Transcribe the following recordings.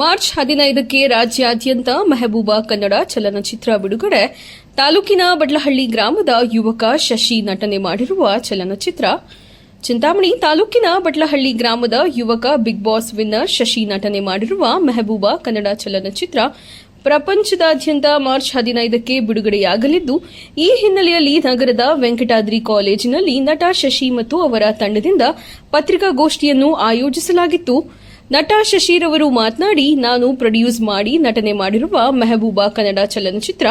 March ಹದಿನೈದಕ್ಕೆ ರಾಜ್ಯಾದ್ಯಂತ ಮೆಹಬೂಬಾ ಕನ್ನಡ ಚಲನಚಿತ್ರ ಬಿಡುಗಡೆ. ತಾಲೂಕಿನ ಬಡ್ಲಹಳ್ಳಿ ಗ್ರಾಮದ ಯುವಕ ಶಶಿ ನಟನೆ ಮಾಡಿರುವ ಚಲನಚಿತ್ರ. ಚಿಂತಾಮಣಿ ತಾಲೂಕಿನ ಬಟ್ಲಹಳ್ಳಿ ಗ್ರಾಮದ ಯುವಕ ಬಿಗ್ ಬಾಸ್ ವಿನ್ನರ್ ಶಶಿ ನಟನೆ ಮಾಡಿರುವ ಮೆಹಬೂಬಾ ಕನ್ನಡ ಚಲನಚಿತ್ರ. ಪ್ರಪಂಚದಾದ್ಯಂತ ಮಾರ್ಚ್ ಹದಿನೈದಕ್ಕೆ ಬಿಡುಗಡೆಯಾಗಲಿದ್ದು, ಈ ಹಿನ್ನೆಲೆಯಲ್ಲಿ ನಗರದ ವೆಂಕಟಾದ್ರಿ ಕಾಲೇಜಿನಲ್ಲಿ ನಟ ಶಶಿ ಮತ್ತು ಅವರ ತಂಡದಿಂದ ಪತ್ರಿಕಾಗೋಷ್ಠಿಯನ್ನು ಆಯೋಜಿಸಲಾಗಿತ್ತು. ನಟ ಶಶಿರವರು ಮಾತನಾಡಿ, ನಾನು ಪ್ರೊಡ್ಯೂಸ್ ಮಾಡಿ ನಟನೆ ಮಾಡಿರುವ ಮೆಹಬೂಬಾ ಕನ್ನಡ ಚಲನಚಿತ್ರ.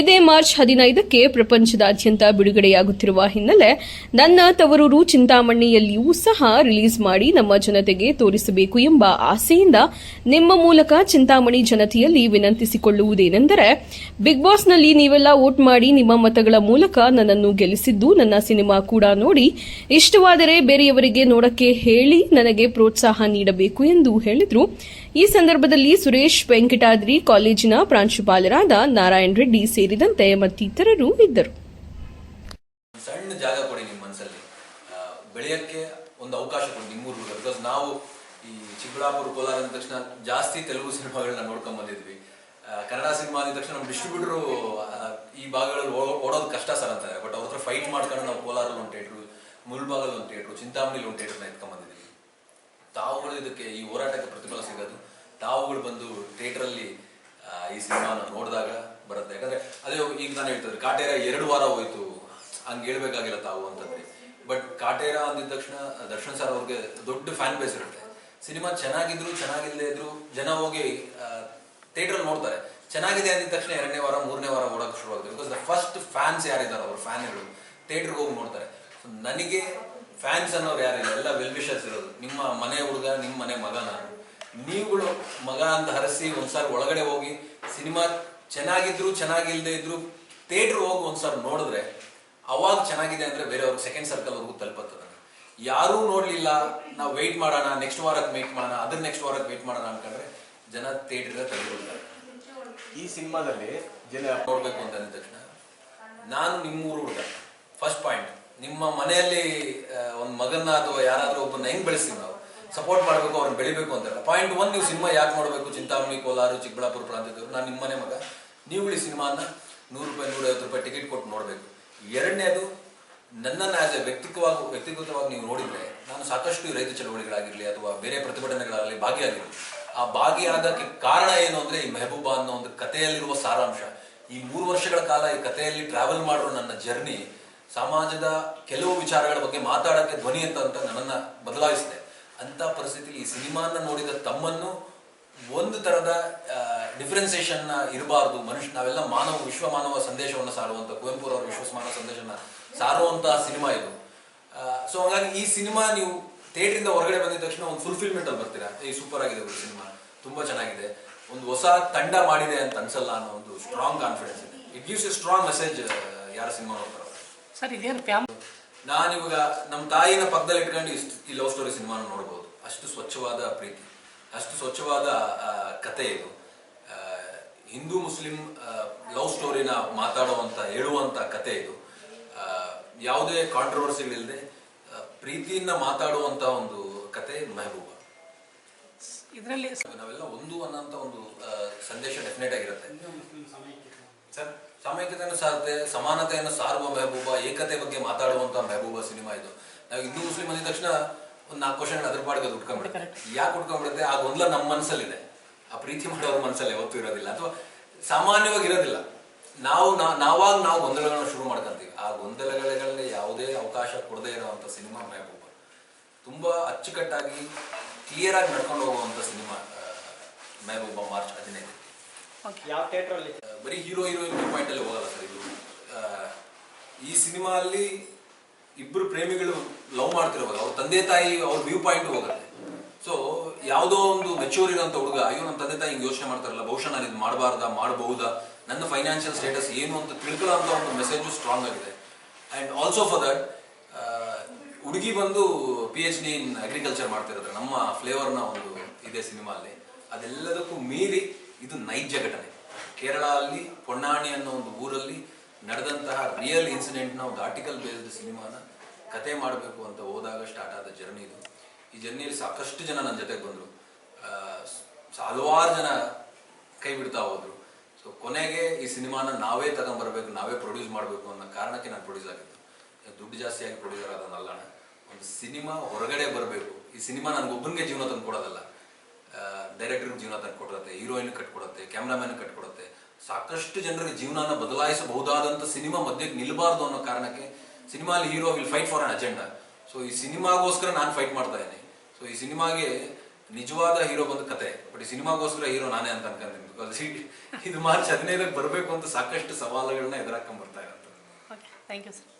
ಇದೇ ಮಾರ್ಚ್ ಹದಿನೈದಕ್ಕೆ ಪ್ರಪಂಚದಾದ್ಯಂತ ಬಿಡುಗಡೆಯಾಗುತ್ತಿರುವ ಹಿನ್ನೆಲೆ ನನ್ನ ತವರೂರು ಚಿಂತಾಮಣಿಯಲ್ಲಿಯೂ ಸಹ ರಿಲೀಸ್ ಮಾಡಿ ನಮ್ಮ ಜನತೆಗೆ ತೋರಿಸಬೇಕು ಎಂಬ ಆಸೆಯಿಂದ ನಿಮ್ಮ ಮೂಲಕ ಚಿಂತಾಮಣಿ ಜನತೆಯಲ್ಲಿ ವಿನಂತಿಸಿಕೊಳ್ಳುವುದೇನೆಂದರೆ, ಬಿಗ್ ಬಾಸ್ನಲ್ಲಿ ನೀವೆಲ್ಲ ವೋಟ್ ಮಾಡಿ ನಿಮ್ಮ ಮತಗಳ ಮೂಲಕ ನನ್ನನ್ನು ಗೆಲ್ಲಿಸಿದ್ದು ನನ್ನ ಸಿನಿಮಾ ಕೂಡ ನೋಡಿ, ಇಷ್ಟವಾದರೆ ಬೇರೆಯವರಿಗೆ ನೋಡಕ್ಕೆ ಹೇಳಿ ನನಗೆ ಪ್ರೋತ್ಸಾಹ ನೀಡಬೇಕು ಎಂದು ಹೇಳಿದರು. ಈ ಸಂದರ್ಭದಲ್ಲಿ ಸುರೇಶ್ ವೆಂಕಟಾದ್ರಿ ಕಾಲೇಜಿನ ಪ್ರಾಂಶುಪಾಲರಾದ ನಾರಾಯಣ ರೆಡ್ಡಿ ಸೇರಿದಂತೆ ಮತ್ತಿತರರು ಇದ್ದರು. ಸಣ್ಣ ಜಾಗ ಕೊಡಿ ನಿಮ್ಮ ಮನಸ್ಸಲ್ಲಿ ಬೆಳೆಯಕ್ಕೆ ಒಂದು ಅವಕಾಶ ಕೊಡಿ ಬಿಕಾಸ್ ನಾವು ಈ ಚಿಕ್ಕಬಳ್ಳಾಪುರ, ಕೋಲಾರ ಅಂದ ತಕ್ಷಣ ಜಾಸ್ತಿ ತೆಲುಗು ಸಿನಿಮಾಗಳನ್ನ ನೋಡ್ಕೊಂಡ್ ಬಂದಿದ್ವಿ. ಕನ್ನಡ ಸಿನಿಮಾ ಅಂದ ತಕ್ಷಣ ನಮ್ಮ ಡಿಸ್ಟ್ರಿಬ್ಯೂಟರು ಈ ಭಾಗಗಳಲ್ಲಿ ಓಡೋದ್ ಕಷ್ಟ ಸರ್ ಅಂತಾರೆ. ಬಟ್ ಅವ್ರ ಫೈಟ್ ಮಾಡ್ಕೊಂಡು ನಾವು ಕೋಲಾರಲ್ಲಿ ಒಂದು ಥಿಯೇಟ್ರು ಮುಲ್ಬಾಗಲ್ಲಿ ಒಂದು ಥಿಯೇಟ್ರು ಚಿಂತಾಮಣಿಲಿ ಒಂದು ಥಿಯೇಟ್ರನ್ನ ಎತ್ಕೊಂಡ್ ಬಂದಿದ್ವಿ ತಾವುಗಳು ಇದಕ್ಕೆ ಈ ಹೋರಾಟಕ್ಕೆ ಪ್ರತಿಫಲ ಸಿಗೋದು. ತಾವುಗಳು ಬಂದು ಥಿಯೇಟ್ರಲ್ಲಿ ಈ ಸಿನಿಮಾನ ನೋಡಿದಾಗ ಬರುತ್ತೆ. ಯಾಕಂದ್ರೆ ಅದೇ ಈಗ ನಾನು ಹೇಳ್ತಿದ್ರೆ ಕಾಟೇರ ಎರಡು ವಾರ ಹೋಯ್ತು. ಹಂಗೆ ಹೇಳ್ಬೇಕಾಗಿಲ್ಲ ತಾವು ಅಂತಂದ್ರೆ. ಬಟ್ ಕಾಟೇರ ಅಂದಿದ ತಕ್ಷಣ, ದರ್ಶನ್ ಸರ್ ಅವ್ರಿಗೆ ದೊಡ್ಡ ಫ್ಯಾನ್ ಬೇಸ್ ಇರುತ್ತೆ. ಸಿನಿಮಾ ಚೆನ್ನಾಗಿದ್ರು, ಚೆನ್ನಾಗಿಲ್ಲದೆ ಇದ್ರು, ಜನ ಹೋಗಿ ಥಿಯೇಟ್ರಲ್ಲಿ ನೋಡ್ತಾರೆ. ಚೆನ್ನಾಗಿದೆ ಅಂದಿದ ತಕ್ಷಣ ಎರಡನೇ ವಾರ, ಮೂರನೇ ವಾರ ಓಡೋಕೆ ಶುರುವಾಗುತ್ತೆ. ಬಿಕಾಸ್ ದ ಫಸ್ಟ್ ಫ್ಯಾನ್ಸ್ ಯಾರಿದ್ದಾರೆ, ಅವ್ರ ಫ್ಯಾನ್ಗಳು ಥಿಯೇಟ್ರಿಗೆ ಹೋಗಿ ನೋಡ್ತಾರೆ. ನನಗೆ ಫ್ಯಾನ್ಸ್ ಅನ್ನೋರು ಯಾರಿಲ್ಲ ಎಲ್ಲ ವೆಲ್ ವಿಶಸ್ ಇರೋದು. ನಿಮ್ಮ ಮನೆ ಹುಡುಗ ನಿಮ್ಮ ಮನೆ ಮಗನ. ನೀವುಗಳು ಮಗ ಅಂತ ಹರಸಿ ಒಂದ್ಸಾರಿ ಒಳಗಡೆ ಹೋಗಿ ಸಿನಿಮಾ ಚೆನ್ನಾಗಿದ್ರು ಚೆನ್ನಾಗಿಲ್ಲದೆ ಇದ್ರು ಥಿಯೇಟ್ರ್ ಹೋಗಿ ಒಂದ್ಸಾರಿ ನೋಡಿದ್ರೆ ಅವಾಗ ಚೆನ್ನಾಗಿದೆ ಅಂದ್ರೆ ಬೇರೆಯವ್ರಿಗೆ ಸೆಕೆಂಡ್ ಸರ್ಕಲ್ ವರ್ಗೂ ತಲುಪತ್ತದ. ಯಾರೂ ನೋಡ್ಲಿಲ್ಲ ನಾವು ವೆಯ್ಟ್ ಮಾಡೋಣ ನೆಕ್ಸ್ಟ್ ವಾರಕ್ಕೆ ವೆಯ್ಟ್ ಮಾಡೋಣ ಅದ್ರ ನೆಕ್ಸ್ಟ್ ವಾರಕ್ಕೆ ವೆಯ್ಟ್ ಮಾಡೋಣ ಅನ್ಕೊಂಡ್ರೆ ಜನ ಥಿಯೇಟ್ರಿಗೆ ತೆಗೆದುಕೊಳ್ತಾರೆ ಈ ಸಿನಿಮಾದಲ್ಲಿ ಜನ ನೋಡ್ಬೇಕು ಅಂತ ಅಂದ ತಕ್ಷಣ ನಾನು ನಿಮ್ಮೂರು ಹುಡುಗ. ಫಸ್ಟ್ ಪಾಯಿಂಟ್ ನಿಮ್ಮ ಮನೆಯಲ್ಲಿ ಒಂದು ಮಗನ್ನ ಅಥವಾ ಯಾರಾದರೂ ಒಬ್ಬನ ಹೆಂಗ್ ಬೆಳೆಸ್ತೀವಿ ನಾವು? ಸಪೋರ್ಟ್ ಮಾಡಬೇಕು, ಅವ್ರನ್ನ ಬೆಳಿಬೇಕು ಅಂತ ಪಾಯಿಂಟ್ ಒನ್ ನೀವು ಸಿನಿಮಾ ಯಾಕೆ ನೋಡಬೇಕು? ಚಿಂತಾಮಣಿ, ಕೋಲಾರ, ಚಿಕ್ಕಬಳ್ಳಾಪುರ ಪ್ರಾಂತ್ಯದವರು. ನಾನು ನಿಮ್ಮ ಮನೆ ಮಗ. ನೀವು ಈ ಸಿನಿಮಾನ ನೂರು ರೂಪಾಯಿ, ನೂರೈವತ್ತು ರೂಪಾಯಿ ಟಿಕೆಟ್ ಕೊಟ್ಟು ನೋಡಬೇಕು. ಎರಡನೇದು, ನನ್ನನ್ನು ಆಸ್ ಎ ವ್ಯಕ್ತಿಕವಾಗಿ ವ್ಯಕ್ತಿಗತವಾಗಿ ನೀವು ನೋಡಿದರೆ, ನಾನು ಸಾಕಷ್ಟು ರೈತ ಚಳವಳಿಗಳಾಗಿರಲಿ ಅಥವಾ ಬೇರೆ ಪ್ರತಿಭಟನೆಗಳಲ್ಲಿ ಭಾಗಿಯಾಗಿರಲಿ. ಆ ಭಾಗಿಯಾಗಕ್ಕೆ ಕಾರಣ ಏನು ಅಂದ್ರೆ, ಈ ಮೆಹಬೂಬಾ ಅನ್ನೋ ಒಂದು ಕಥೆಯಲ್ಲಿರುವ ಸಾರಾಂಶ. ಈ ಮೂರು ವರ್ಷಗಳ ಕಾಲ ಈ ಕಥೆಯಲ್ಲಿ ಟ್ರಾವೆಲ್ ಮಾಡಿರೋ ನನ್ನ ಜರ್ನಿ ಸಮಾಜದ ಕೆಲವು ವಿಚಾರಗಳ ಬಗ್ಗೆ ಮಾತಾಡೋಕ್ಕೆ ಧ್ವನಿ ಅಂತ ಅಂತ ನನ್ನನ್ನ ಬದಲಾಯಿಸಿದೆ. ಅಂತ ಪರಿಸ್ಥಿತಿಯಲ್ಲಿ ಈ ಸಿನಿಮಾನ ನೋಡಿದ ತಮ್ಮನ್ನು ಒಂದು ತರದ ಡಿಫ್ರೆನ್ಸೇಷನ್ನ ಇರಬಾರ್ದು. ಮನುಷ್ಯ, ನಾವೆಲ್ಲ ಮಾನವ ವಿಶ್ವ ಮಾನವ ಸಂದೇಶವನ್ನು ಸಾರುವಂತ ಕುವೆಂಪು ಅವರ ವಿಶ್ವ ಮಾನವ ಸಂದೇಶನ ಸಾರುವಂತಹ ಸಿನಿಮಾ ಇದು. ಸೊ ಹಾಗಾಗಿ ಈ ಸಿನಿಮಾ ನೀವು ಥಿಯೇಟರ್ ಇಂದ ಹೊರಗಡೆ ಬಂದಿದ ತಕ್ಷಣ ಒಂದು ಫುಲ್ಫಿಲ್ಮೆಂಟ್ ಅಲ್ಲಿ ಬರ್ತೀರಾ? ಈ ಸೂಪರ್ ಆಗಿದೆ ಸಿನಿಮಾ. ತುಂಬಾ ಚೆನ್ನಾಗಿದೆ. ಒಂದು ಹೊಸ ತಂಡ ಮಾಡಿದೆ ಅಂತ ಅನ್ಸಲ್ಲ ಅನ್ನೋ ಒಂದು ಸ್ಟ್ರಾಂಗ್ ಕಾನ್ಫಿಡೆನ್ಸ್ ಇದೆ. It gives a strong message ಯಾರ ಸಿನಿಮಾ ನೋಡ್ತಾರೋ ಸರ್ ಇದೇನು ಫ್ಯಾಮ್ ನಾನಿವಾಗ ನಮ್ಮ ತಾಯಿನ ಪಕ್ಕದಲ್ಲಿ ಇಟ್ಕೊಂಡು ಇಷ್ಟು ಈ ಲವ್ ಸ್ಟೋರಿ ಸಿನಿಮಾನ ನೋಡ್ಬೋದು. ಅಷ್ಟು ಸ್ವಚ್ಛವಾದ ಪ್ರೀತಿ ಅಷ್ಟು ಸ್ವಚ್ಛವಾದ ಕತೆ ಇದು. ಆ, ಹಿಂದೂ ಮುಸ್ಲಿಂ ಲವ್ ಸ್ಟೋರಿನ ಮಾತಾಡುವಂತ ಹೇಳುವಂತ ಕತೆ ಇದು. ಆ, ಯಾವುದೇ ಕಾಂಟ್ರವರ್ಸಿಗಳಿಲ್ಲದೆ ಪ್ರೀತಿಯಿಂದ ಮಾತಾಡುವಂತ ಒಂದು ಕತೆ ಮೆಹಬೂಬ. ಇದರಲ್ಲಿ ನಾವೆಲ್ಲ ಒಂದು ಅನ್ನೋಂಥ ಒಂದು ಸಂದೇಶ ಡೆಫಿನೆಟ್ ಆಗಿರುತ್ತೆ. ಸರ್ ಸಾಮೈಕ್ಯತೆಯನ್ನು ಸಾರುತ್ತೆ ಸಮಾನತೆಯನ್ನು ಸಾರುವ ಮೆಹಬೂಬ ಏಕತೆ ಬಗ್ಗೆ ಮಾತಾಡುವಂತ ಮೆಹಬೂಬ ಸಿನಿಮಾ ಇದು. ನಾವು ಹಿಂದೂ ಮುಸ್ಲಿಂ ಅಂದಿದ ತಕ್ಷಣ ಒಂದು ನಾಲ್ಕು ಕ್ವಶನ್ ಅದ್ರ ಪಾಡಿಗೆ ಅದು ಉಟ್ಕೊಂಡ್ಬಿಡುತ್ತೆ. ಯಾಕೆ ಉಟ್ಕೊಂಡ್ಬಿಡುತ್ತೆ? ಆ ಗೊಂದಲ ನಮ್ಮ ಮನಸ್ಸಲ್ಲಿದೆ ಆ ಪ್ರೀತಿ ಮಾಡೋರ ಮನಸ್ಸಲ್ಲಿ ಯಾವತ್ತೂ ಇರೋದಿಲ್ಲ. ಅಥವಾ ಸಾಮಾನ್ಯವಾಗಿ ಇರೋದಿಲ್ಲ. ನಾವು ನಾವಾಗ ನಾವು ಗೊಂದಲಗಳನ್ನ ಶುರು ಮಾಡ್ಕೊಂತೀವಿ. ಆ ಗೊಂದಲಗಳಿಗೆ ಯಾವುದೇ ಅವಕಾಶ ಕೊಡದೇ ಇರುವಂತ ಸಿನಿಮಾ ಮೆಹಬೂಬ. ತುಂಬಾ ಅಚ್ಚುಕಟ್ಟಾಗಿ ಕ್ಲಿಯರ್ ಆಗಿ ನಡ್ಕೊಂಡು ಹೋಗುವಂತ ಸಿನಿಮಾ ಮೆಹಬೂಬ ಮಾರ್ಚ್ ಹದಿನೈದು. ಯಾವ ಥಿಯೇಟರ್ ಅಲ್ಲಿ? ಬರೀ ಹೀರೋ ಹೀರೋಯಿನ್ ವ್ಯೂ ಪಾಯಿಂಟ್ ಅಲ್ಲಿ ಹೋಗಲ್ಲ ಸರ್ ಇದು. ಆ, ಈ ಸಿನಿಮಾ ಅಲ್ಲಿ ಇಬ್ರು ಪ್ರೇಮಿಗಳು ಲವ್ ಮಾಡ್ತಿರುವಾಗ ಅವ್ರ ತಂದೆ ತಾಯಿ ಅವ್ರ ವ್ಯೂ ಪಾಯಿಂಟ್ ಹೋಗುತ್ತೆ. ಸೊ ಯಾವುದೋ ಒಂದು ಮೆಚೂರ್ ಇರೋಂಥ ಹುಡುಗ ಅಯ್ಯೋ ನಮ್ಮ ತಂದೆ ತಾಯಿ ಹಿಂಗೆ ಯೋಚನೆ ಮಾಡ್ತಾರಲ್ಲ ಬಹುಶಃ ನಾನು ಇದು ಮಾಡಬಾರ್ದಾ ಮಾಡಬಹುದಾ ನನ್ನ ಫೈನಾನ್ಷಿಯಲ್ ಸ್ಟೇಟಸ್ ಏನು ಅಂತ ತಿಳ್ಕೊಳ್ಳೋ ಅಂತ ಒಂದು ಮೆಸೇಜು ಸ್ಟ್ರಾಂಗ್ ಆಗಿದೆ. ಅಂಡ್ ಆಲ್ಸೋ ಫಾರ್ ದಟ್ ಹುಡುಗಿ ಬಂದು P H D in agriculture ಮಾಡ್ತಿರೋದು ನಮ್ಮ ಫ್ಲೇವರ್ನ ಒಂದು ಇದೆ ಸಿನಿಮಾ ಅಲ್ಲಿ ಅದೆಲ್ಲದಕ್ಕೂ ಮೀರಿ ಇದು ನೈಜ ಘಟನೆ. ಕೇರಳ ಅಲ್ಲಿ ಪೊನ್ನಾಣಿ ಅನ್ನೋ ಒಂದು ಊರಲ್ಲಿ ನಡೆದಂತಹ ರಿಯಲ್ ಇನ್ಸಿಡೆಂಟ್ನ ಒಂದು ಆರ್ಟಿಕಲ್ ಬೇಸ್ಡ್ ಸಿನಿಮಾನ ಕತೆ ಮಾಡಬೇಕು ಅಂತ ಹೋದಾಗ ಸ್ಟಾರ್ಟ್ ಆದ ಜರ್ನಿ ಇದು. ಈ ಜರ್ನಿಯಲ್ಲಿ ಸಾಕಷ್ಟು ಜನ ನನ್ನ ಜೊತೆಗೆ ಬಂದರು. ಹಲವಾರು ಜನ ಕೈ ಬಿಡ್ತಾ ಹೋದ್ರು. ಸೊ ಕೊನೆಗೆ ಈ ಸಿನಿಮಾನ ನಾವೇ ತಗೊಂಡ್ಬರ್ಬೇಕು ನಾವೇ ಪ್ರೊಡ್ಯೂಸ್ ಮಾಡಬೇಕು ಅನ್ನೋ ಕಾರಣಕ್ಕೆ ನಾನು ಪ್ರೊಡ್ಯೂಸ್ ಆಗಿದ್ದು. ದುಡ್ಡು ಜಾಸ್ತಿಯಾಗಿ ಪ್ರೊಡ್ಯೂಸರ್ ಆದ ನಲ್ಲಣ ಒಂದು ಸಿನಿಮಾ ಹೊರಗಡೆ ಬರಬೇಕು. ಈ ಸಿನಿಮಾ ನನಗೊಬ್ಬನಿಗೆ ಜೀವನ ತಂದು ಕೊಡೋದಲ್ಲ. ಡೈರೆಕ್ಟರ್ಗೆ ಜೀವನ ತಂದು ಕೊಡುತ್ತೆ ಹೀರೋಯಿನ್ ಕಟ್ಕೊಡುತ್ತೆ ಕ್ಯಾಮ್ರಾಮನ್ ಕಟ್ಕೊಡುತ್ತೆ. ಸಾಕಷ್ಟು ಜನರಿಗೆ ಜೀವನನ ಬದಲಾಯಿಸಬಹುದಾದಂಥ ಸಿನಿಮಾ ಮಧ್ಯಕ್ಕೆ ನಿಲ್ಬಾರ್ದು ಅನ್ನೋ ಕಾರಣಕ್ಕೆ ಸಿನಿಮಾಲಿ hero will fight for an agenda. So ಈ ಸಿನಿಮಾಗೋಸ್ಕರ ನಾನು ಫೈಟ್ ಮಾಡ್ತಾ ಇದ್ದೀನಿ. ಸೊ ಈ ಸಿನಿಮಾಗೆ ನಿಜವಾದ ಹೀರೋ ಬಂದ ಕತೆ, ಬಟ್ ಈ ಸಿನಿಮಾಗೋಸ್ಕರ ಹೀರೋ ನಾನೇ ಅಂತ ಅನ್ಕೊಂತೀನಿ. ಬಿಕಾಸ್ ಇದು ಮಾರ್ಚ್ ಹದಿನೈದಕ್ಕೆ ಬರಬೇಕು ಅಂತ ಸಾಕಷ್ಟು ಸವಾಲುಗಳನ್ನ ಎದುರಾಕೊಂಡ್ ಬರ್ತಾ ಇರೋದು. Thank you sir